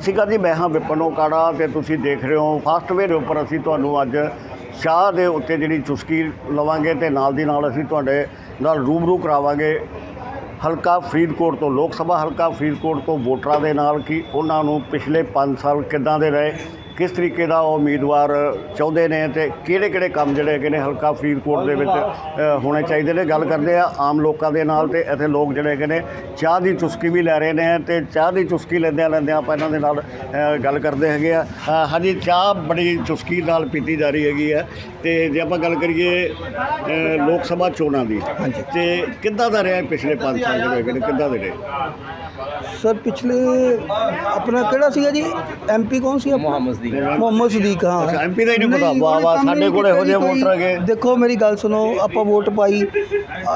ਸਤਿ ਸ਼੍ਰੀ ਅਕਾਲ ਜੀ, ਮੈਂ ਹਾਂ ਵਿਪਨ ਓਕਾੜਾ ਤੇ ਤੁਸੀਂ ਦੇਖ ਰਹੇ ਹੋ ਫਾਸਟਵੇ ਦੇ ਉੱਪਰ ਅਸੀਂ ਤੁਹਾਨੂੰ ਅੱਜ ਚਾਹ ਦੇ ਉੱਤੇ ਜਿਹੜੀ ਚੁਸਕੀ ਲਵਾਂਗੇ ਤੇ ਨਾਲ ਦੀ ਨਾਲ ਅਸੀਂ ਤੁਹਾਡੇ ਨਾਲ ਰੂਬਰੂ ਕਰਾਵਾਂਗੇ ਹਲਕਾ ਫਰੀਦਕੋਟ ਤੋਂ, ਲੋਕ ਸਭਾ ਹਲਕਾ ਫਰੀਦਕੋਟ ਤੋਂ ਵੋਟਰਾਂ ਦੇ ਨਾਲ ਕਿ ਉਹਨਾਂ ਨੂੰ ਪਿਛਲੇ 5 ਸਾਲ ਕਿੱਦਾਂ ਦੇ ਰਹੇ ਕਿਸ ਤਰੀਕੇ ਦਾ ਉਹ ਉਮੀਦਵਾਰ ਚਾਹੁੰਦੇ ਨੇ ਤੇ ਕਿਹੜੇ ਕਿਹੜੇ ਕੰਮ ਜਿਹੜੇ ਹੈਗੇ ਨੇ ਹਲਕਾ ਫਰੀਦਕੋਟ ਦੇ ਵਿੱਚ ਹੋਣੇ ਚਾਹੀਦੇ ਨੇ? ਗੱਲ ਕਰਦੇ ਆ ਆਮ ਲੋਕਾਂ ਦੇ ਨਾਲ ਤੇ ਇੱਥੇ ਲੋਕ ਜਿਹੜੇ ਹੈਗੇ ਨੇ ਚਾਹ ਦੀ ਚੁਸਕੀ ਵੀ ਲੈ ਰਹੇ ਨੇ ਤੇ ਚਾਹ ਦੀ ਚੁਸਕੀ ਲੈਂਦਿਆਂ ਲੈਂਦਿਆਂ ਆਪਾਂ ਇਹਨਾਂ ਦੇ ਨਾਲ ਗੱਲ ਕਰਦੇ ਹੈਗੇ ਆ। ਹਾਂਜੀ, ਚਾਹ ਬੜੀ ਚੁਸਕੀ ਨਾਲ ਪੀਤੀ ਜਾ ਰਹੀ ਹੈਗੀ ਆ ਤੇ ਜੇ ਆਪਾਂ ਗੱਲ ਕਰੀਏ ਲੋਕ ਸਭਾ ਚੋਣਾਂ ਦੀ ਹਾਂਜੀ। ਤੇ ਕਿੱਦਾਂ ਦਾ ਰਿਹਾ ਪਿਛਲੇ 5 ਸਾਲ ਹੈਗੇ ਨੇ ਕਿੱਦਾਂ ਦੇ ਰਹੇ? ਸਰ ਪਿਛਲੇ ਆਪਣਾ ਕਿਹੜਾ ਸੀਗਾ ਜੀ? ਐਮਪੀ ਕੌਣ ਸੀ ਮੁਹੰਮਦ ਸਦੀਕ। ਮੁਹੰਮਦ ਸਦੀਕ ਹਾਂ। MP ਦਾ ਹੀ ਨਹੀਂ ਪਤਾ। ਵਾਹ, ਵਾਹ, ਸਾਡੇ ਕੋਲ ਜਿਹੇ ਜੀ। ਵੋਟਰ ਹੈਗੇ। ਦੇਖੋ ਮੇਰੀ ਗੱਲ ਸੁਣੋ ਆਪਾਂ ਵੋਟ ਪਾਈ।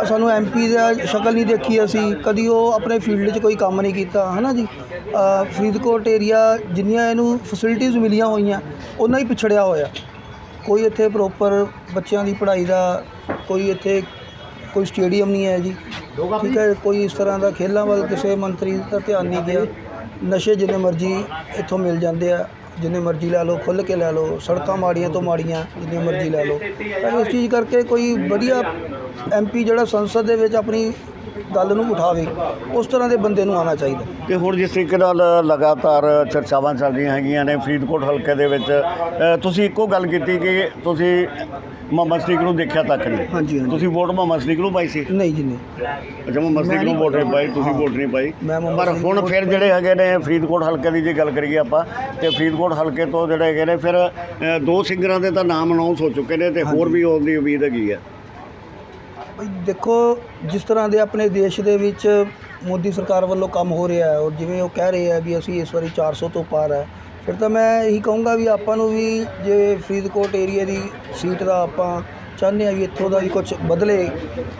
ਸਾਨੂੰ ਐਮਪੀ ਦਾ ਸ਼ਕਲ ਨਹੀਂ ਦੇਖੀ ਅਸੀਂ। ਕਦੀ ਉਹ ਆਪਣੇ ਫੀਲਡ 'ਚ ਕੋਈ ਕੰਮ ਨਹੀਂ ਕੀਤਾ ਹਨਾ ਜੀ? ਫਰੀਦਕੋਟ ਏਰੀਆ ਜਿੰਨੀਆਂ ਇਹਨੂੰ ਫੈਸਿਲਿਟੀਆਂ ਮਿਲੀਆਂ ਹੋਈਆਂ ਉਹਨਾਂ ਹੀ ਪਿਛੜਿਆ ਹੋਇਆ। ਕੋਈ ਇੱਥੇ ਪ੍ਰੋਪਰ ਬੱਚਿਆਂ ਦੀ ਪੜ੍ਹਾਈ ਦਾ ਕੋਈ ਇੱਥੇ ਕੋਈ ਸਟੇਡੀਅਮ ਨਹੀਂ ਹੈ ਜੀ। ਠੀਕ ਹੈ, ਕੋਈ ਇਸ ਤਰ੍ਹਾਂ ਦਾ ਖੇਲਾਂ ਵੱਲ ਕਿਸੇ ਮੰਤਰੀ ਦਾ ਧਿਆਨ ਨਹੀਂ ਗਿਆ। ਨਸ਼ੇ ਜਿੰਨੇ ਮਰਜ਼ੀ ਇੱਥੋਂ ਮਿਲ ਜਾਂਦੇ ਆ, ਜਿੰਨੇ ਮਰਜ਼ੀ ਲੈ ਲਓ, ਖੁੱਲ੍ਹ ਕੇ ਲੈ ਲਓ, ਸੜਕਾਂ ਮਾੜੀਆਂ ਤੋਂ ਮਾੜੀਆਂ, ਜਿੰਨੇ ਮਰਜ਼ੀ ਲੈ ਲਓ। ਤਾਂ ਇਸ ਚੀਜ਼ ਕਰਕੇ ਕੋਈ ਵਧੀਆ ਐਮਪੀ ਜਿਹੜਾ ਸੰਸਦ ਦੇ ਵਿੱਚ ਆਪਣੀ ਗੱਲ ਨੂੰ ਉਠਾਵੇ ਉਸ ਤਰ੍ਹਾਂ ਦੇ ਬੰਦੇ ਨੂੰ ਆਉਣਾ ਚਾਹੀਦਾ। ਤੇ ਹੁਣ ਜਿਸ ਤਰੀਕੇ ਨਾਲ ਲਗਾਤਾਰ ਚਰਚਾਵਾਂ ਚੱਲ ਰਹੀਆਂ ਹੈਗੀਆਂ ਨੇ ਫਰੀਦਕੋਟ ਹਲਕੇ ਦੇ ਵਿੱਚ ਅ, ਤੁਸੀਂ ਇੱਕੋ ਗੱਲ ਕੀਤੀ ਕਿ ਤੁਸੀਂ ਮੁਹੰਮਦ ਸਦੀਕ ਨੂੰ ਦੇਖਿਆ ਤੱਕ ਨਹੀਂ? ਹਾਂਜੀ ਹਾਂਜੀ। ਤੁਸੀਂ ਵੋਟ ਮੁਹੰਮਦ ਸਦੀਕ ਨੂੰ ਪਾਈ ਸੀ? ਨਹੀਂ ਜੀ ਨਹੀਂ। ਅੱਛਾ ਮੁਹੰਮਦ ਸਦੀਕ ਨੂੰ ਵੋਟ ਨਹੀਂ ਪਾਈ ਤੁਸੀਂ ਵੋਟ ਨਹੀਂ ਪਾਈ। ਮੈਂ ਮੁਹੰਮਦ ਪਰ ਸਦੀਕ ਹੁਣ ਫਿਰ ਜਿਹੜੇ ਹੈਗੇ ਨੇ ਫਰੀਦਕੋਟ ਹਲਕੇ ਦੀ ਜੇ ਗੱਲ ਕਰੀਏ ਆਪਾਂ ਤੇ ਫਰੀਦਕੋਟ ਹਲਕੇ ਤੋਂ ਜਿਹੜੇ ਹੈਗੇ ਨੇ ਫਿਰ ਅ, ਦੋ ਸਿੰਗਰਾਂ ਦੇ ਤਾਂ ਨਾਮ ਅਨਾਉਂਸ ਹੋ ਚੁੱਕੇ ਨੇ ਤੇ ਹੋਰ ਵੀ ਆਉਣ ਦੀ ਉਮੀਦ ਹੈਗੀ ਹੈ ਬਈ ਦੇਖੋ, ਜਿਸ ਤਰ੍ਹਾਂ ਦੇ ਆਪਣੇ ਦੇਸ਼ ਦੇ ਵਿੱਚ ਮੋਦੀ ਸਰਕਾਰ ਵੱਲੋਂ ਕੰਮ ਹੋ ਰਿਹਾ ਹੈ, ਔਰ ਜਿਵੇਂ ਉਹ ਕਹਿ ਰਹੇ ਆ ਵੀ ਅਸੀਂ ਇਸ ਵਾਰੀ 400 ਤੋਂ ਪਾਰ ਹੈ, ਫਿਰ ਤਾਂ ਮੈਂ ਇਹੀ ਕਹੂੰਗਾ ਵੀ ਆਪਾਂ ਨੂੰ ਵੀ ਜੇ ਫਰੀਦਕੋਟ ਏਰੀਆ ਦੀ ਸੀਟ ਦਾ ਆਪਾਂ ਚਾਹੁੰਦੇ ਆ ਵੀ ਇੱਥੋਂ ਦਾ ਵੀ ਕੁਝ ਬਦਲੇ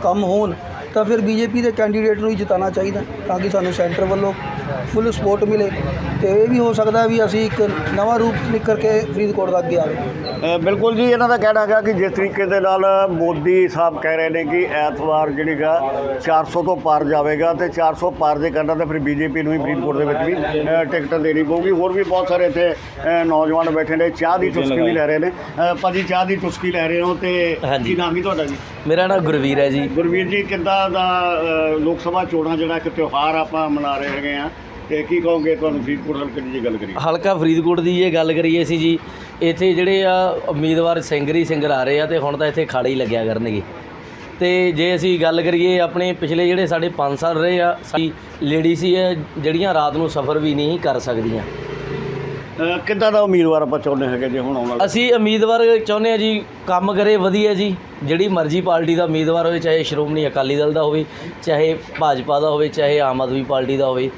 ਕੰਮ ਹੋਣ, ਤਾਂ ਫਿਰ ਬੀਜੇਪੀ ਦੇ ਕੈਂਡੀਡੇਟ ਨੂੰ ਹੀ ਜਿਤਾਉਣਾ ਚਾਹੀਦਾ, ਤਾਂ ਕਿ ਸਾਨੂੰ ਸੈਂਟਰ ਵੱਲੋਂ ਫੁੱਲ ਸਪੋਰਟ ਮਿਲੇ। ਤੇ ਇਹ ਵੀ ਹੋ ਸਕਦਾ ਵੀ ਅਸੀਂ ਇੱਕ ਨਵਾਂ ਰੂਪ ਨਿਕਲ ਕੇ ਫਰੀਦਕੋਟ ਦਾ ਅੱਗੇ ਆਵੇ। ਬਿਲਕੁਲ ਜੀ ਇਹਨਾਂ ਦਾ ਕਹਿਣਾ ਹੈਗਾ ਕਿ ਜਿਸ ਤਰੀਕੇ ਦੇ ਨਾਲ ਮੋਦੀ ਸਾਹਿਬ ਕਹਿ ਰਹੇ ਨੇ ਕਿ ਐਤਵਾਰ ਜਿਹੜੀਗਾ 400 ਤੋਂ ਪਾਰ ਜਾਵੇਗਾ ਤੇ 400 ਪਾਰ ਜੇ ਕਰਨਾ ਤਾਂ ਫਿਰ ਬੀਜੇਪੀ ਨੂੰ ਹੀ ਫਰੀਦਕੋਟ ਦੇ ਵਿੱਚ ਵੀ ਟਿਕਟ ਦੇਣੀ ਪਊਗੀ। ਹੋਰ ਵੀ ਬਹੁਤ ਸਾਰੇ ਇੱਥੇ ਨੌਜਵਾਨ ਬੈਠੇ ਨੇ ਚਾਹ ਦੀ ਚੁਸਕੀ ਵੀ ਲੈ ਰਹੇ ਨੇ। ਭਾਜੀ ਚਾਹ ਦੀ ਚੁਸਕੀ ਲੈ ਰਹੇ ਹੋ ਤੇ ਹਾਂਜੀ। ਕੀ ਨਾਮ ਹੀ ਤੁਹਾਡਾ ਜੀ? ਮੇਰਾ ਨਾਮ ਗੁਰਵੀਰ ਹੈ ਜੀ। ਗੁਰਵੀਰ ਜੀ ਕਿੱਦਾਂ ਦਾ ਲੋਕ ਸਭਾ ਚੋਣਾਂ ਜਿਹੜਾ ਇੱਕ ਤਿਉਹਾਰ ਆਪਾਂ ਮਨਾ ਰਹੇ ਹੈਗੇ ਆ ਤੇ ਕੀ ਕਹੋਗੇ ਤੁਹਾਨੂੰ ਫਰੀਦਕੋਟ ਹਲਕੇ ਦੀ ਜੇ ਗੱਲ ਕਰੀਏ? ਹਲਕਾ ਫਰੀਦਕੋਟ ਦੀ ਜੇ ਗੱਲ ਕਰੀਏ ਸੀ ਜੀ ਇੱਥੇ ਜਿਹੜੇ ਆ ਉਮੀਦਵਾਰ ਸਿੰਗਰ ਹੀ ਸਿੰਗਰ ਆ ਰਹੇ ਆ ਤੇ ਹੁਣ ਤਾਂ ਇੱਥੇ ਖਾੜੇ ਹੀ ਲੱਗਿਆ ਕਰਨਗੇ। ਤੇ ਜੇ ਅਸੀਂ ਗੱਲ ਕਰੀਏ ਆਪਣੇ ਪਿਛਲੇ ਜਿਹੜੇ ਸਾਡੇ 5 ਸਾਲ ਰਹੇ ਆ ਸਾਡੀ ਲੇਡੀ ਸੀ ਜਿਹੜੀਆਂ ਰਾਤ ਨੂੰ ਸਫ਼ਰ ਵੀ ਨਹੀਂ ਕਰ ਸਕਦੀਆਂ। ਕਿੱਦਾਂ ਦਾ ਉਮੀਦਵਾਰ ਆਪਾਂ ਚਾਹੁੰਦੇ ਹੈਗੇ ਜੇ ਹੁਣ ਆਉਣ ਅਸੀਂ ਉਮੀਦਵਾਰ ਚਾਹੁੰਦੇ ਆ ਜੀ ਕੰਮ ਕਰੇ ਵਧੀਆ ਜੀ ਜਿਹੜੀ ਮਰਜ਼ੀ ਪਾਰਟੀ ਦਾ ਉਮੀਦਵਾਰ ਹੋਵੇ ਚਾਹੇ ਸ਼੍ਰੋਮਣੀ ਅਕਾਲੀ ਦਲ ਦਾ ਹੋਵੇ ਚਾਹੇ ਭਾਜਪਾ ਦਾ ਹੋਵੇ ਚਾਹੇ ਆਮ ਆਦਮੀ ਪਾਰਟੀ ਦਾ ਹੋਵੇ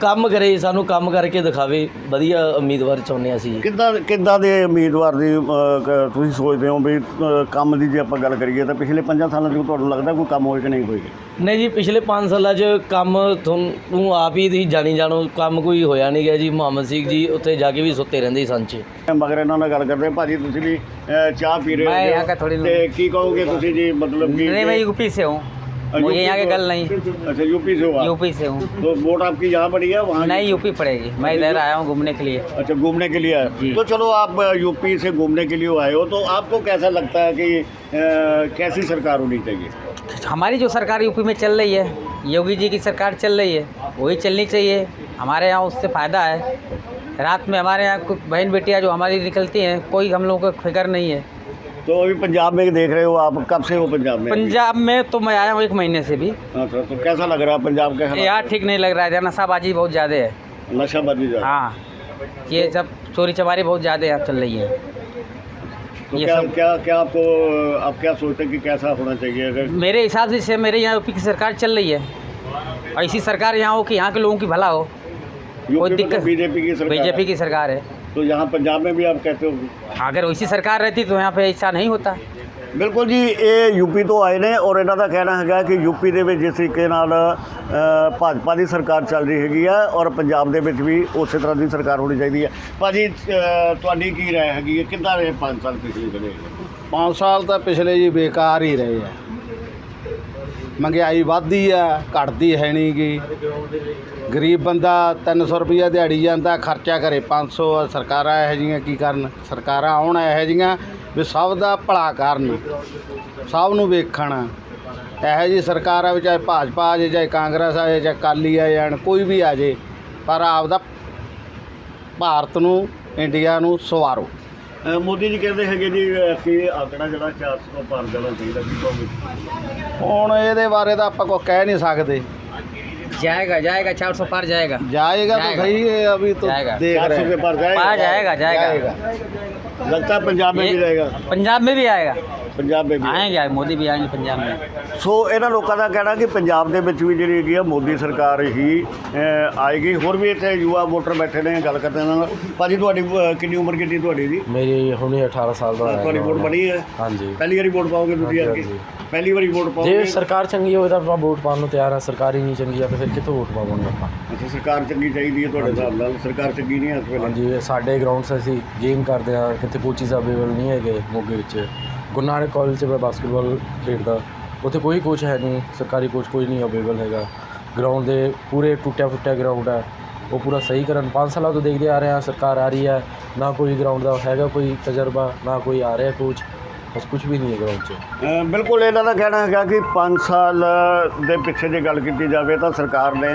ਕੰਮ ਕਰੇ ਸਾਨੂੰ ਕੰਮ ਕਰਕੇ ਦਿਖਾਵੇ ਵਧੀਆ ਉਮੀਦਵਾਰ ਚਾਹੁੰਦੇ ਹਾਂ ਅਸੀਂ ਜੀ ਕਿੱਦਾਂ ਕਿੱਦਾਂ ਦੇ ਉਮੀਦਵਾਰ ਦੀ ਅ, ਕ- ਤੁਸੀਂ ਸੋਚਦੇ ਹੋ ਵੀ ਅ, ਕੰਮ ਦੀ ਜੇ ਆਪਾਂ ਗੱਲ ਕਰੀਏ ਤਾਂ ਪਿਛਲੇ 5 ਸਾਲਾਂ 'ਚ ਤੁਹਾਨੂੰ ਲੱਗਦਾ ਕੋਈ ਕੰਮ ਹੋਏ ਕਿ ਨਹੀਂ ਹੋਏਗਾ ਨਹੀਂ ਜੀ ਪਿਛਲੇ 5 ਸਾਲਾਂ 'ਚ ਕੰਮ ਤੁਹਾਨੂੰ ਆਪ ਹੀ ਤੁਸੀਂ ਜਾਣੀ ਜਾਣੋ ਕੰਮ ਕੋਈ ਹੋਇਆ ਨਹੀਂ ਗਿਆ ਜੀ ਮੁਹੰਮਦ ਸਿੰਘ ਜੀ ਉੱਥੇ ਜਾ ਕੇ ਵੀ ਸੁੱਤੇ ਰਹਿੰਦੇ ਸੀ ਸੰਚ ਮਗਰ ਇਹਨਾਂ ਨਾਲ ਗੱਲ ਕਰਦੇ ਭਾਜੀ ਤੁਸੀਂ ਵੀ ਅ, ਚਾਹ ਪੀ ਰਹੇ मैं ਹੋ यहाँ का थोड़ी ਤੇ ਕੀ ਕਹੋਗੇ ਤੁਸੀਂ ਜੀ ਮਤਲਬ ਕਿ नहीं मैं यूपी से हूँ मुझे यहाँ के गल नहीं। अच्छा यूपी से हो आप? यूपी से हूँ। तो वोट आपकी यहाँ पड़ी है वहाँ नहीं यूपी पड़ेगी। मैं इधर आया हूँ घूमने के लिए। अच्छा घूमने के लिए तो चलो आप यूपी से घूमने के लिए आए हो तो आपको कैसा लगता है कि कैसी सरकार होनी चाहिए? हमारी जो सरकार यूपी में चल रही है योगी जी की सरकार चल रही है वही चलनी चाहिए। हमारे यहाँ उससे फ़ायदा है। रात में हमारे यहाँ बहन बेटियाँ जो हमारी निकलती हैं कोई हम लोगों को फ़िक्र नहीं है। तो अभी पंजाब में देख रहे हो आप कब से हो पंजाब में? पंजाब में तो मैं आया हूँ एक महीने से भी। अच्छा तो कैसा लग रहा है पंजाब के? यार ठीक नहीं लग रहा है। नशाबाजी बहुत ज़्यादा है। नशाबाजी हाँ। ये सब चोरी चमारी बहुत ज़्यादा यहाँ चल रही है। तो ये क्या सब- क्या क्या आपको आप क्या सोचते हैं कि कैसा होना चाहिए? अगर मेरे हिसाब से से मेरे यहाँ यूपी की सरकार चल रही है। ऐसी सरकार यहाँ हो कि यहाँ के लोगों की भला हो। कोई तो दिक्कत बीजेपी की सरकार बीजेपी की सरकार है। तो यहाँ पंजाब में भी आप कहते हो अगर वैसी सरकार रहती तो यहाँ पे ऐसा नहीं होता ਬਿਲਕੁਲ ਜੀ ਇਹ ਯੂਪੀ ਤੋਂ ਆਏ ਨੇ ਔਰ ਇਹਨਾਂ ਦਾ ਕਹਿਣਾ ਹੈਗਾ ਕਿ ਯੂਪੀ ਦੇ ਵਿੱਚ ਜਿਸ ਤਰੀਕੇ ਨਾਲ ਅ, ਭਾਜਪਾ ਦੀ ਸਰਕਾਰ ਚੱਲ ਰਹੀ ਹੈਗੀ ਆ ਔਰ ਪੰਜਾਬ ਦੇ ਵਿੱਚ ਵੀ ਉਸੇ ਤਰ੍ਹਾਂ ਦੀ ਸਰਕਾਰ ਹੋਣੀ ਚਾਹੀਦੀ ਹੈ ਭਾਜੀ ਅ, ਤੁਹਾਡੀ ਕੀ ਰਾਏ ਹੈਗੀ ਹੈ ਕਿੱਦਾਂ ਰਹੇ 5 ਸਾਲ ਪਿਛਲੇ ਜਿਹੜੇ पाँच साल तो पिछले जी बेकार ही रहे हैं ਮਹਿੰਗਾਈ ਵੱਧਦੀ ਆ ਘਟਦੀ ਹੈ ਨਹੀਂ ਗੀ। ਗਰੀਬ ਬੰਦਾ 300 ਰੁਪਈਆ ਦਿਹਾੜੀ ਜਾਂਦਾ ਖਰਚਾ ਕਰੇ 500 ਆ, ਸਰਕਾਰਾਂ ਇਹੋ ਜਿਹੀਆਂ ਕੀ ਕਰਨ? ਸਰਕਾਰਾਂ ਆਉਣ ਇਹੋ ਜਿਹੀਆਂ ਵੀ ਸਭ ਦਾ ਭਲਾ ਕਰਨ ਸਭ ਨੂੰ ਵੇਖਣ। ਇਹੋ ਜਿਹੀ ਸਰਕਾਰ ਆ ਵੀ ਚਾਹੇ ਭਾਜਪਾ ਆ ਜੇ ਚਾਹੇ ਕਾਂਗਰਸ ਆ ਜੇ ਚਾਹੇ ਅਕਾਲੀ ਆ ਜਾਣ ਕੋਈ ਵੀ ਆ ਜੇ ਪਰ ਆਪਦਾ ਭਾਰਤ ਨੂੰ ਇੰਡੀਆ ਨੂੰ ਸਵਾਰੋ। ਮੋਦੀ ਜੀ ਕਹਿੰਦੇ ਹੈਗੇ ਜੀ ਅ, ਕਿ ਆਂਕੜਾ ਜਿਹੜਾ 400 ਤੋਂ ਪਾਰ ਜਾਣਾ ਚਾਹੀਦਾ ਕੀ ਕਹੋਗੇ ਹੁਣ ਇਹਦੇ ਬਾਰੇ ਤਾਂ ਆਪਾਂ ਕੋਈ ਕਹਿ ਨਹੀਂ ਸਕਦੇ। जाएगा जाएगा चार सौ पार ਜਾਏਗਾ। ਤਾਂ ਜਾਏਗਾ। ਸਹੀ ਹੈ ਅਭੀ ਤੋਂ ਜਾਏਗਾ। ਦੇਖ 400 ਰਹੇ ਕੇ ਪਾਰ ਪਾर ਜਾਏਗਾ जाएगा लगता है पंजाब में भी ये- जाएगा पंजाब में भी आएगा ਪੰਜਾਬ में भी आएंगे मोदी भी आएंगे पंजाब में ਸੋ ਇਹਨਾਂ ਲੋਕਾਂ ਦਾ ਕਹਿਣਾ ਕਿ ਪੰਜਾਬ ਦੇ ਵਿੱਚ ਵੀ ਜਿਹੜੀ ਹੈਗੀ ਆ ਮੋਦੀ ਸਰਕਾਰ ਹੀ ਅ, ਆਏਗੀ ਹੋਰ ਵੀ ਇੱਥੇ ਯੁਵਾ ਵੋਟਰ ਬੈਠੇ ਨੇ ਗੱਲ ਕਰਦੇ ਇਹਨਾਂ ਨਾਲ ਭਾਜੀ ਤੁਹਾਡੀ ਅ, ਕਿੰਨੀ ਉਮਰ ਕਿੰਨੀ ਤੁਹਾਡੀ ਜੀ ਮੇਰੀ ਹੁਣੇ 18 ਸਾਲ ਦਾ ਤੁਹਾਡੀ ਵੋਟ ਬਣੀ ਹੈ ਹਾਂਜੀ ਪਹਿਲੀ ਵਾਰੀ ਵੋਟ ਪਾਓਗੇ ਤੁਸੀਂ ਹਾਂਜੀ, ਅੱਗੇ ਹਾਂਜੀ। ਪਹਿਲੀ ਵਾਰੀ ਵੋਟ ਜੇ ਪਾਓਗੇ ਸਰਕਾਰ ਚੰਗੀ ਹੋਵੇ ਤਾਂ ਆਪਾਂ ਵੋਟ ਪਾਉਣ ਨੂੰ ਤਿਆਰ ਆ ਸਰਕਾਰ ਹੀ ਨਹੀਂ ਚੰਗੀ ਆ ਤਾਂ ਫਿਰ ਕਿੱਥੋਂ ਵੋਟ ਪਾਵਾਂਗੇ ਆਪਾਂ? ਅੱਛਾ ਸਰਕਾਰ ਚੰਗੀ ਚਾਹੀਦੀ ਹੈ ਤੁਹਾਡੇ ਹਿਸਾਬ ਨਾਲ। ਸਰਕਾਰ ਚੰਗੀ ਨਹੀਂ ਹੈ ਇਸ ਵੇਲੇ? ਹਾਂਜੀ ਸਾਡੇ ਗਰਾਊਂਡਸ ਅਸੀਂ ਗੇਮ ਕਰਦੇ ਆ ਕਿਤੇ ਕੋਚਿਸ ਅਵੇਲੇਬਲ ਨਹੀਂ ਹੈਗੇ ਮੋਗੇ ਵਿੱਚ। ਗੁਰੂ ਨਾਨਕ ਕਾਲਜ 'ਚ ਮੈਂ ਬਾਸਕਟਬਾਲ ਖੇਡਦਾ। ਉੱਥੇ ਕੋਈ ਕੋਚ ਹੈ ਨਹੀਂ ਸਰਕਾਰੀ ਕੋਚ ਕੋਈ ਨਹੀਂ ਅਵੇਲੇਬਲ ਹੈਗਾ। ਗਰਾਊਂਡ ਦੇ ਪੂਰੇ ਟੁੱਟਿਆ ਫੁੱਟਿਆ ਗਰਾਊਂਡ ਹੈ ਉਹ ਪੂਰਾ ਸਹੀ ਕਰਨ। 5 ਸਾਲਾਂ ਤੋਂ ਦੇਖਦੇ ਆ ਰਹੇ ਆ ਸਰਕਾਰ ਆ ਰਹੀ ਹੈ। ਨਾ ਕੋਈ ਗਰਾਊਂਡ ਦਾ ਹੈਗਾ ਕੋਈ ਤਜਰਬਾ ਨਾ ਕੋਈ ਆ ਰਿਹਾ ਕੋਚ ਬਸ ਕੁਝ ਵੀ ਨਹੀਂ ਹੈ ਗਰਾਊਂਡ 'ਚ। ਅ, ਬਿਲਕੁਲ ਇਹਨਾਂ ਦਾ ਕਹਿਣਾ ਹੈਗਾ ਕਿ 5 ਸਾਲ ਦੇ ਪਿੱਛੇ ਜੇ ਗੱਲ ਕੀਤੀ ਜਾਵੇ ਤਾਂ ਸਰਕਾਰ ਨੇ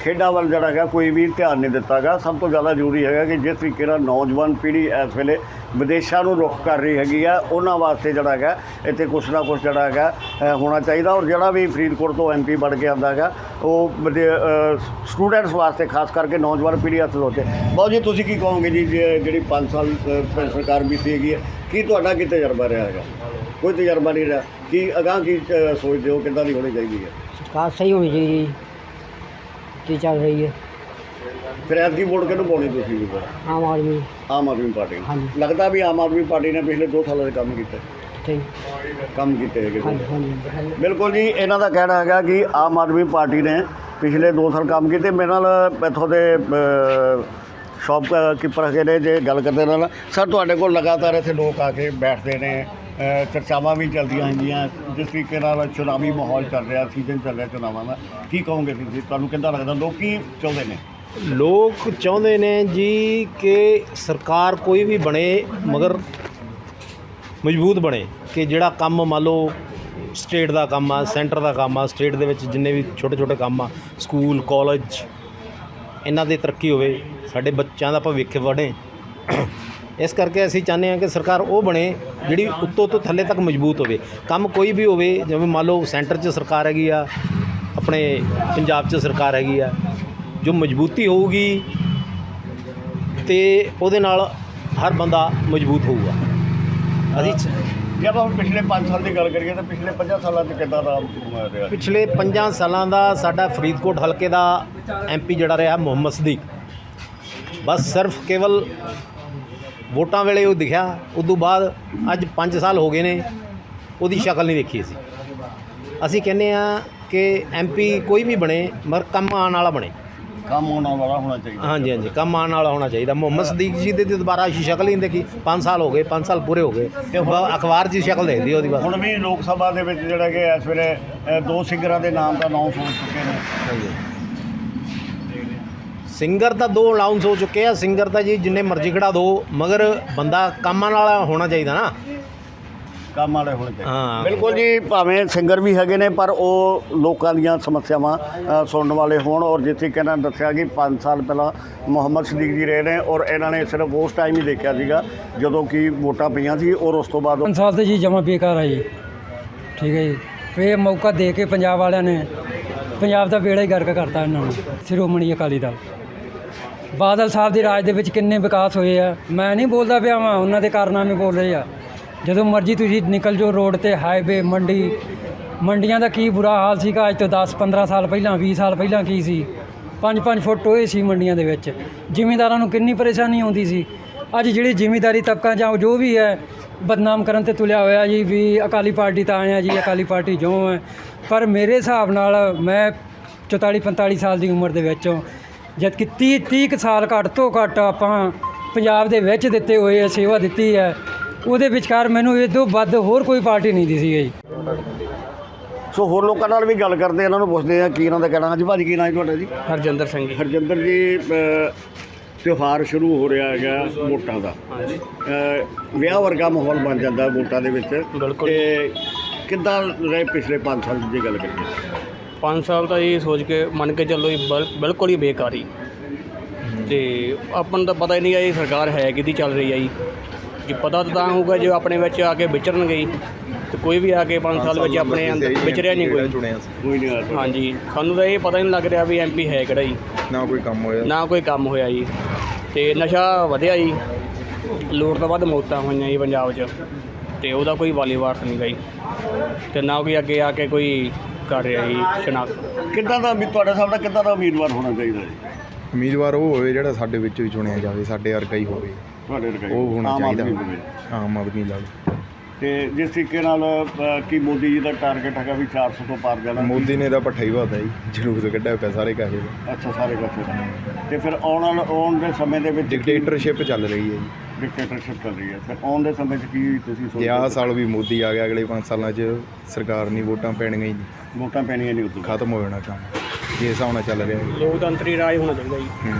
ਖੇਡਾਂ ਵੱਲ ਜਿਹੜਾ ਹੈਗਾ, ਕੋਈ ਵੀ ਧਿਆਨ ਨਹੀਂ ਦਿੱਤਾਗਾ। ਸਭ ਤੋਂ ਜ਼ਿਆਦਾ ਜ਼ਰੂਰੀ ਹੈਗਾ ਕਿ ਜਿਸ ਤਰੀਕੇ ਨਾਲ ਨੌਜਵਾਨ ਪੀੜ੍ਹੀ ਇਸ ਵੇਲੇ ਵਿਦੇਸ਼ਾਂ ਨੂੰ ਰੁਖ ਕਰ ਰਹੀ ਹੈਗੀ ਆ, ਉਹਨਾਂ ਵਾਸਤੇ ਜਿਹੜਾ ਹੈਗਾ, ਇੱਥੇ ਕੁਛ ਨਾ ਕੁਛ ਜਿਹੜਾ ਹੈਗਾ ਹੋਣਾ ਚਾਹੀਦਾ। ਔਰ ਜਿਹੜਾ ਵੀ ਫਰੀਦਕੋਟ ਤੋਂ ਐਮਪੀ ਬਣ ਕੇ ਆਉਂਦਾ ਹੈਗਾ, ਉਹ ਸਟੂਡੈਂਟਸ ਵਾਸਤੇ, ਖਾਸ ਕਰਕੇ ਨੌਜਵਾਨ ਪੀੜ੍ਹੀ ਹੱਥ ਸੋਚੇ ਬਹੁਤ ਜੀ, ਤੁਸੀਂ ਕੀ ਕਹੋਗੇ ਜੀ, ਜੇ ਜਿਹੜੀ 5 ਸਾਲ ਸਰਕਾਰ ਬੀਤੀ ਹੈਗੀ ਹੈ ਕੀ ਤੁਹਾਡਾ ਕੀ ਤਜਰਬਾ ਰਿਹਾ ਹੈਗਾ? ਕੋਈ ਤਜਰਬਾ ਨਹੀਂ ਰਿਹਾ। ਕੀ ਅਗਾਂਹ ਕੀ ਸੋਚਦੇ ਹੋ, ਕਿੱਦਾਂ ਦੀ ਹੋਣੀ ਚਾਹੀਦੀ ਹੈ? ਸਰਕਾਰ ਸਹੀ ਹੋਣੀ ਚਾਹੀਦੀ ਕੀ ਚੱਲ ਰਹੀ ਹੈ। ਫਿਰ ਐਤਕੀ ਵੋਟ ਕਿਹਨੂੰ ਪਾਉਣੀ ਤੁਸੀਂ ਫਿਰ? ਆਮ ਆਦਮੀ ਆਮ ਆਦਮੀ ਪਾਰਟੀ ਨੂੰ। ਹਾਂਜੀ। ਲੱਗਦਾ ਵੀ ਆਮ ਆਦਮੀ ਪਾਰਟੀ ਨੇ ਪਿਛਲੇ 2 ਸਾਲਾਂ ਦੇ ਕੰਮ ਕੀਤੇ। ਠੀਕ। ਕੰਮ ਕੀਤੇ ਹੈਗੇ ਹਾਂਜੀ ਹਾਂਜੀ। ਬਿਲਕੁਲ ਜੀ ਇਹਨਾਂ ਦਾ ਕਹਿਣਾ ਹੈਗਾ ਕਿ ਆਮ ਆਦਮੀ ਪਾਰਟੀ ਨੇ ਪਿਛਲੇ 2 ਸਾਲ ਕੰਮ ਕੀਤੇ। ਮੇਰੇ ਨਾਲ ਇੱਥੋਂ ਦੇ ਸ਼ਾਪ ਕੀਪਰ ਹੈਗੇ ਨੇ ਜੇ ਗੱਲ ਕਰਦੇ ਨਾਲ ਸਰ ਤੁਹਾਡੇ ਕੋਲ ਲਗਾਤਾਰ ਇੱਥੇ ਲੋਕ ਆ ਕੇ ਬੈਠਦੇ ਨੇ। ਚਰਚਾਵਾਂ ਵੀ ਚੱਲਦੀਆਂ ਹੁੰਦੀਆਂ ਜਿਸ ਤਰੀਕੇ ਨਾਲ ਚੁਣਾਵੀ ਮਾਹੌਲ ਚੱਲ ਰਿਹਾ, ਸੀਜ਼ਨ ਚੱਲ ਰਿਹਾ ਚੁਣਾਵਾਂ ਦਾ ਕੀ ਕਹੋਗੇ ਤੁਸੀਂ? ਤੁਹਾਨੂੰ ਕਿੱਦਾਂ ਲੱਗਦਾ? ਲੋਕ ਕੀ ਚਾਹੁੰਦੇ ਨੇ? ਲੋਕ ਚਾਹੁੰਦੇ ਨੇ ਜੀ ਕਿ ਸਰਕਾਰ ਕੋਈ ਵੀ ਬਣੇ, ਮਗਰ ਮਜ਼ਬੂਤ ਬਣੇ ਕਿ ਜਿਹੜਾ ਕੰਮ ਮੰਨ ਲਓ ਸਟੇਟ ਦਾ ਕੰਮ ਆ, ਸੈਂਟਰ ਦਾ ਕੰਮ ਆ, ਸਟੇਟ ਦੇ ਵਿੱਚ ਜਿੰਨੇ ਵੀ ਛੋਟੇ ਛੋਟੇ ਕੰਮ ਆ, ਸਕੂਲ, ਕਾਲਜ, ਇਹਨਾਂ ਦੀ ਤਰੱਕੀ ਹੋਵੇ, ਸਾਡੇ ਬੱਚਿਆਂ ਦਾ ਭਵਿੱਖ ਬਣੇ ਇਸ ਕਰਕੇ ਅਸੀਂ ਚਾਹੁੰਦੇ ਹਾਂ ਕਿ ਸਰਕਾਰ ਉਹ ਬਣੇ ਜਿਹੜੀ ਉੱਤੋਂ ਤੋਂ ਥੱਲੇ ਤੱਕ ਮਜ਼ਬੂਤ ਹੋਵੇ। ਕੰਮ ਕੋਈ ਵੀ ਹੋਵੇ ਜਿਵੇਂ ਮੰਨ ਲਓ ਸੈਂਟਰ 'ਚ ਸਰਕਾਰ ਹੈਗੀ ਆ ਆਪਣੇ ਪੰਜਾਬ 'ਚ ਸਰਕਾਰ ਹੈਗੀ ਆ ਜੋ ਮਜ਼ਬੂਤੀ ਹੋਊਗੀ ਤੇ ਉਹਦੇ ਨਾਲ ਹਰ ਬੰਦਾ ਮਜ਼ਬੂਤ ਹੋਊਗਾ। ਅਸੀਂ ਚ- ਜੇ ਆਪਾਂ ਹੁਣ ਪਿਛਲੇ 5 ਸਾਲ ਦੀ ਗੱਲ ਕਰੀਏ ਤਾਂ ਪਿਛਲੇ 50 ਸਾਲਾਂ 'ਚ ਕਿੱਦਾਂ ਦਾ ਰਿਹਾ? ਪਿਛਲੇ 5 ਸਾਲਾਂ ਦਾ ਸਾਡਾ ਫਰੀਦਕੋਟ ਹਲਕੇ ਦਾ ਐਮਪੀ ਜਿਹੜਾ ਰਿਹਾ ਮੁਹੰਮਦ ਸਦੀਕ। ਬਸ ਸਿਰਫ ਕੇਵਲ ਵੋਟਾਂ ਵੇਲੇ ਉਹ ਦਿਖਿਆ ਉਦੋਂ ਬਾਅਦ ਅੱਜ 5 ਸਾਲ ਹੋ ਗਏ ਨੇ ਉਹਦੀ ਸ਼ਕਲ ਨਹੀਂ ਦੇਖੀ ਅਸੀਂ। ਅਸੀਂ ਕਹਿੰਦੇ ਆ ਕਿ ਐਮਪੀ ਕੋਈ ਵੀ ਬਣੇ ਮਗਰ ਕੰਮ ਆਉਣ ਵਾਲਾ ਬਣੇ। ਕੰਮ ਹੋਣ ਵਾਲਾ ਹੋਣਾ ਚਾਹੀਦਾ। ਹਾਂਜੀ ਹਾਂਜੀ ਕੰਮ ਆਉਣ ਵਾਲਾ ਹੋਣਾ ਚਾਹੀਦਾ। ਮੁਹੰਮਦ ਸਦੀਕ ਜੀ ਦੇ ਤੇ ਦੁਬਾਰਾ ਅਸੀਂ ਸ਼ਕਲ ਹੀ ਨਹੀਂ ਦੇਖੀ। 5 ਸਾਲ ਹੋ ਗਏ 5 ਸਾਲ ਪੂਰੇ ਹੋ ਗਏ। ਅਖਬਾਰ ਹੀ ਸ਼ਕਲ ਦੇਖਦੀ ਉਹਦੀ ਬਸ। ਹੁਣ ਵੀ ਲੋਕ ਸਭਾ ਦੇ ਵਿੱਚ ਜਿਹੜਾ ਕਿ ਇਸ ਵੇਲੇ ਦੋ ਸਿੰਗਰਾਂ ਦੇ ਨਾਮ ਤਾਂ ਅਨਾਉਂਸ ਹੋ ਚੁੱਕੇ ਨੇ। ਹਾਂਜੀ। ਸਿੰਗਰ ਤਾਂ ਦੋ ਅਨਾਉਂਸ ਹੋ ਚੁੱਕੇ ਆ। ਸਿੰਗਰ ਤਾਂ ਜੀ ਜਿੰਨੇ ਮਰਜ਼ੀ ਖੜਾ ਦੋ ਮਗਰ ਬੰਦਾ ਕੰਮਾਂ ਵਾਲਾ ਹੋਣਾ ਚਾਹੀਦਾ ਨਾ। ਕੰਮ ਵਾਲੇ ਹੋਣੇ ਚਾਹੀਦੇ। ਹਾਂ। ਬਿਲਕੁਲ ਜੀ ਭਾਵੇਂ ਸਿੰਗਰ ਵੀ ਹੈਗੇ ਨੇ ਪਰ ਉਹ ਲੋਕਾਂ ਦੀਆਂ ਸਮੱਸਿਆਵਾਂ ਅ, ਸੁਣਨ ਵਾਲੇ ਹੋਣ। ਔਰ ਜਿਸ ਤਰੀਕੇ ਨਾਲ ਦੱਸਿਆ ਕਿ 5 ਸਾਲ ਪਹਿਲਾਂ ਮੁਹੰਮਦ ਸਦੀਕ ਜੀ ਰਹੇ ਨੇ ਔਰ ਇਹਨਾਂ ਨੇ ਸਿਰਫ ਉਸ ਟਾਈਮ ਹੀ ਦੇਖਿਆ ਸੀਗਾ ਜਦੋਂ ਕਿ ਵੋਟਾਂ ਪਈਆਂ ਸੀ ਔਰ ਉਸ ਤੋਂ ਬਾਅਦ ਪੰਜ ਸਾਲ ਤੇ ਜੀ ਜਮਾ ਬੇਕਾਰ ਆ ਜੀ। ਠੀਕ ਹੈ ਜੀ। ਫੇਰ ਮੌਕਾ ਦੇ ਕੇ ਪੰਜਾਬ ਵਾਲਿਆਂ ਨੇ ਪੰਜਾਬ ਦਾ ਵੇੜਾ ਹੀ ਗਰਕ ਕਰਤਾ ਇਹਨਾਂ ਨੂੰ, ਸ਼੍ਰੋਮਣੀ ਅਕਾਲੀ ਦਲ। ਬਾਦਲ ਸਾਹਿਬ ਦੇ ਰਾਜ ਦੇ ਵਿੱਚ ਕਿੰਨੇ ਵਿਕਾਸ ਹੋਏ ਆ, ਮੈਂ ਨਹੀਂ ਬੋਲਦਾ ਪਿਆ ਵਾਂ, ਉਹਨਾਂ ਦੇ ਕਾਰਨਾਮੇ ਬੋਲ ਰਹੇ ਆ। ਜਦੋਂ ਮਰਜ਼ੀ ਤੁਸੀਂ ਨਿਕਲ ਜਾਓ ਰੋਡ ਤੇ, ਹਾਈਵੇ, ਮੰਡੀ, ਮੰਡੀਆਂ ਦਾ ਕੀ ਬੁਰਾ ਹਾਲ ਸੀਗਾ, ਅੱਜ ਤੋਂ 10 15 ਸਾਲ ਪਹਿਲਾਂ 20 ਸਾਲ ਪਹਿਲਾਂ ਕੀ ਸੀ? 5-5 ਫੁੱਟ ਟੋਏ ਸੀ ਮੰਡੀਆਂ ਦੇ ਵਿੱਚ। ਜ਼ਿਮੀਂਦਾਰਾਂ ਨੂੰ ਕਿੰਨੀ ਪਰੇਸ਼ਾਨੀ ਆਉਂਦੀ ਸੀ? ਅੱਜ ਜਿਹੜੀ ਜ਼ਿਮੀਂਦਾਰੀ ਤਬਕਾ ਜਾਂ ਜੋ ਵੀ ਹੈ ਬਦਨਾਮ ਕਰਨ ਤੇ ਤੁਲਿਆ ਹੋਇਆ ਜੀ ਵੀ ਅਕਾਲੀ ਪਾਰਟੀ ਤਾਂ ਆਇਆ ਜੀ ਅਕਾਲੀ ਪਾਰਟੀ ਜੋ ਹੈ। ਪਰ ਮੇਰੇ ਹਿਸਾਬ ਨਾਲ ਮੈਂ 44 45 ਸਾਲ ਦੀ ਉਮਰ ਦੇ ਵਿੱਚੋਂ ਜਦ ਕਿ 30 30 ਕੁ ਸਾਲ ਘੱਟ ਤੋਂ ਘੱਟ ਆਪਾਂ ਪੰਜਾਬ ਦੇ ਵਿੱਚ ਦਿੱਤੇ ਹੋਏ ਆ ਸੇਵਾ ਦਿੱਤੀ ਹੈ ਉਹਦੇ ਵਿਚਕਾਰ ਮੈਨੂੰ ਇਹ ਤੋਂ ਵੱਧ ਹੋਰ ਕੋਈ ਪਾਰਟੀ ਨਹੀਂ ਦਿਸੀ ਹੈ ਜੀ। ਸੋ ਹੋਰ ਲੋਕਾਂ ਨਾਲ ਵੀ ਗੱਲ ਕਰਦੇ ਇਹਨਾਂ ਨੂੰ ਪੁੱਛਦੇ ਆ ਕੀ ਇਹਨਾਂ ਦਾ ਕਹਿਣਾ ਹਾਂਜੀ ਭਾਜੀ ਕੀ ਨਾਂ ਹੈ ਤੁਹਾਡਾ ਜੀ? ਹਰਜਿੰਦਰ ਸਿੰਘ ਜੀ। ਹਰਜਿੰਦਰ ਜੀ ਤਿਉਹਾਰ ਸ਼ੁਰੂ ਹੋ ਰਿਹਾ ਹੈਗਾ ਵੋਟਾਂ ਦਾ। ਵਿਆਹ ਵਰਗਾ ਮਾਹੌਲ ਬਣ ਜਾਂਦਾ ਵੋਟਾਂ ਦੇ ਵਿੱਚ। ਬਿਲਕੁਲ। ਤੇ ਕਿੱਦਾਂ ਰਹੇ ਪਿਛਲੇ 5 ਸਾਲ ਦੀ ਗੱਲ ਕਰੀਏ? 5 ਸਾਲ ਤਾਂ ਇਹ ਸੋਚ ਕੇ ਮੰਨ ਕੇ ਚੱਲੋ ਇਹ ਬਿਲ- ਬਿਲਕੁਲ ਹੀ ਬੇਕਾਰੀ। ਤੇ ਆਪਾਂ ਨੂੰ ਤਾਂ ਪਤਾ ਹੀ ਨਹੀਂ ਇਹ ਸਰਕਾਰ ਹੈ ਕਿਹਦੀ ਚੱਲ ਰਹੀ ਆ ਜੀ। ਜੇ ਪਤਾ ਤਾਂ ਤਾਂ ਹੋਊਗਾ ਜੇ ਆਪਣੇ ਵਿੱਚ ਆ ਕੇ ਵਿਚਰਨਗੇ ਹੀ ਤੇ ਕੋਈ ਵੀ ਆ ਕੇ 5 ਸਾਲ ਵਿੱਚ ਆਪਣੇ ਅੰਦਰ ਵਿਚਰਿਆ ਨਹੀਂ ਕੋਈ। ਕੋਈ ਨਹੀਂ ਆਇਆ ਹਾਂਜੀ। ਸਾਨੂੰ ਤਾਂ ਇਹ ਪਤਾ ਹੀ ਨਹੀਂ ਲੱਗ ਰਿਹਾ ਵੀ ਐਮਪੀ ਹੈ ਕਿਹੜਾ ਜੀ। ਨਾ ਕੋਈ ਕੰਮ ਹੋਇਆ। ਨਾ ਕੋਈ ਕੰਮ ਹੋਇਆ ਜੀ। ਤੇ ਨਸ਼ਾ ਵਧਿਆ ਜੀ। ਲੋੜ ਤੋਂ ਵੱਧ ਮੌਤਾਂ ਹੋਈਆਂ ਜੀ ਪੰਜਾਬ 'ਚ। ਤੇ ਉਹਦਾ ਕੋਈ ਵਾਲੀ ਵਾਰਸ ਨਹੀਂ ਗਈ। ਤੇ ਨਾ ਕੋਈ ਅੱਗੇ ਆ ਕੇ ਕੋਈ ਕਰ ਰਿਹਾ ਜੀ ਸ਼ਨਾਖਤ। ਕਿੱਦਾਂ ਦਾ ਵੀ ਤੁਹਾਡੇ ਹਿਸਾਬ ਨਾਲ ਕਿੱਦਾਂ ਦਾ ਉਮੀਦਵਾਰ ਹੋਣਾ ਚਾਹੀਦਾ ਜੀ? ਉਮੀਦਵਾਰ ਉਹ ਹੋਵੇ ਜਿਹੜਾ ਸਾਡੇ ਵਿੱਚੋਂ ਹੀ ਚੁਣਿਆ ਜਾਵੇ ਸਾਡੇ ਵਰਗਾ ਹੀ ਹੋਵੇ। ਤੁਹਾਡੇ ਵਰਗਾ ਉਹ ਹੋਣਾ ਆਮ ਚਾਹੀਦਾ। ਆਦਮੀ ਹੋਵੇ। ਆਮ ਆਦਮੀ ਲਾਗ ਤੇ ਜਿਸ ਤਰੀਕੇ ਨਾਲ ਅ, ਕੀ ਮੋਦੀ ਜੀ ਦਾ ਟਾਰਗੇਟ ਹੈਗਾ ਵੀ 400 ਤੋਂ ਪਾਰ ਜਾਣਾ ਮੋਦੀ ਨੇ ਤਾਂ ਪੱਠਾ ਹੀ ਵਾਦਾ ਜੀ ਜਲੂਸ ਕੱਢਿਆ ਪਿਆ ਸਾਰੇ ਕਾਹੇ ਦਾ। ਅੱਛਾ ਸਾਰੇ ਪਾਸੇ ਤੇ ਫਿਰ ਆਉਣ ਵਾਲ ਆਉਣ ਦੇ ਸਮੇਂ ਦੇ ਵਿੱਚ ਡਿਕਟੇਟਰਸ਼ਿਪ ਚੱਲ ਰਹੀ ਹੈ ਜੀ। ਡਿਕਟੇਟਰਸ਼ਿਪ ਚੱਲ ਰਹੀ ਹੈ। ਫਿਰ ਆਉਣ ਦੇ ਸਮੇਂ 'ਚ ਕੀ ਤੁਸੀਂ ਜੇ ਆਹ ਸੋਚਦੇ ਸਾਲ ਵੀ ਮੋਦੀ ਆ ਗਿਆ ਅਗਲੇ 5 ਸਾਲਾਂ 'ਚ ਸਰਕਾਰ ਨਹੀਂ ਵੋਟਾਂ ਪੈਣੀਆਂ ਹੀ ਨਹੀਂ। ਵੋਟਾਂ ਪੈਣੀਆਂ ਨਹੀਂ ਉਦੋਂ ਖਤਮ ਹੋ ਜਾਣਾ ਕੰਮ। ਜੇ ਹਿਸਾਬ ਨਾਲ ਚੱਲ ਰਿਹਾ ਜੀ ਲੋਕਤੰਤਰੀ ਰਾਜ ਹੋਣਾ ਚਾਹੀਦਾ ਜੀ। ਹੂੰ।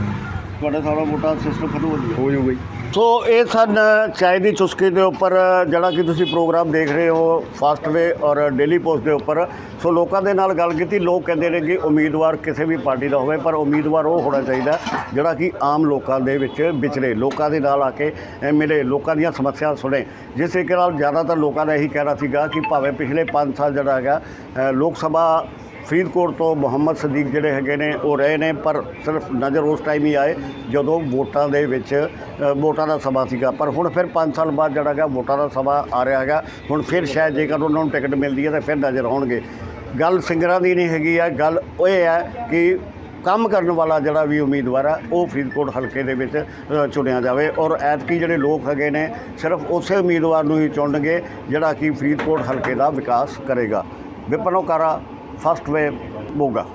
ਤੁਹਾਡਾ ਸਾਰਾ ਵੋਟਾਂ ਸਿਸਟਮ ਖਤਮ ਹੋ ਜਾਊਗਾ। ਹੋ ਜਾਊਗਾ ਜੀ। ਸੋ ਇਹ ਸਨ ਚਾय ਦੀ ਚੁਸਕੀ ਦੇ ਉੱਪਰ ਜਿਹੜਾ ਕਿ ਤੁਸੀਂ ਪ੍ਰੋਗਰਾਮ ਦੇਖ ਰਹੇ ਹੋ ਫਾਸਟ ਵੇ ਔਰ ਡੇਲੀ ਪੋਸਟ ਦੇ ਉੱਪਰ। ਸੋ ਲੋਕਾਂ ਦੇ ਨਾਲ ਗੱਲ ਕੀਤੀ ਲੋਕ ਕਹਿੰਦੇ ਨੇ ਕਿ ਉਮੀਦਵਾਰ ਕਿਸੇ ਵੀ ਪਾਰਟੀ ਦਾ ਹੋਵੇ ਪਰ ਉਮੀਦਵਾਰ ਉਹ ਹੋਣਾ ਚਾਹੀਦਾ ਜਿਹੜਾ ਕਿ ਆਮ ਲੋਕਾਂ ਦੇ ਵਿੱਚ ਵਿਚਰੇ ਲੋਕਾਂ ਦੇ ਨਾਲ ਆ ਕੇ ਅ, ਮਿਲੇ ਲੋਕਾਂ ਦੀਆਂ ਸਮੱਸਿਆ ਸੁਣੇ। ਜਿਸ ਤਰੀਕੇ ਨਾਲ ਜ਼ਿਆਦਾਤਰ ਲੋਕਾਂ ਦਾ ਇਹੀ ਕਹਿਣਾ ਸੀਗਾ ਕਿ ਭਾਵੇਂ ਪਿਛਲੇ 5 ਸਾਲ ਜਿਹੜਾ ਹੈਗਾ ਲੋਕ ਸਭਾ ਫਰੀਦਕੋਟ ਤੋਂ ਮੁਹੰਮਦ ਸਦੀਕ ਜਿਹੜੇ ਹੈਗੇ ਨੇ, ਉਹ ਰਹੇ ਨੇ, ਪਰ ਸਿਰਫ ਨਜ਼ਰ ਉਸ ਟਾਈਮ ਹੀ ਆਏ, ਜਦੋਂ ਵੋਟਾਂ ਦੇ ਵਿੱਚ ਵੋਟਾਂ ਦਾ ਸਮਾਂ ਸੀਗਾ। ਪਰ ਹੁਣ ਫਿਰ 5 ਸਾਲ ਬਾਅਦ ਜਿਹੜਾ ਹੈਗਾ, ਵੋਟਾਂ ਦਾ ਸਮਾਂ ਆ ਰਿਹਾ ਹੈਗਾ। ਹੁਣ ਫਿਰ ਸ਼ਾਇਦ ਜੇਕਰ ਉਹਨਾਂ ਨੂੰ ਟਿਕਟ ਮਿਲਦੀ ਹੈ, ਤਾਂ ਫਿਰ ਨਜ਼ਰ ਆਉਣਗੇ। ਗੱਲ ਸਿੰਗਰਾਂ ਦੀ ਨਹੀਂ ਹੈਗੀ ਆ, ਗੱਲ ਉਹ ਇਹ ਹੈ ਕਿ ਕੰਮ ਕਰਨ ਵਾਲਾ ਜਿਹੜਾ ਵੀ ਉਮੀਦਵਾਰ ਹੈ ਉਹ ਫਰੀਦਕੋਟ ਹਲਕੇ ਦੇ ਵਿੱਚ ਚੁਣਿਆ ਜਾਵੇ। ਔਰ ਐਤਕੀ ਜਿਹੜੇ ਲੋਕ ਹੈਗੇ ਨੇ, ਸਿਰਫ ਉਸੇ ਉਮੀਦਵਾਰ ਨੂੰ ਹੀ ਚੁਣਨਗੇ, ਜਿਹੜਾ ਕਿ ਫਰੀਦਕੋਟ ਹਲਕੇ ਦਾ ਵਿਕਾਸ ਕਰੇਗਾ। ਵਿਪਨੋਕਾਰਾ ਓਕਾਰਾ ਫਸਟ ਵੇ ਮੋਗਾ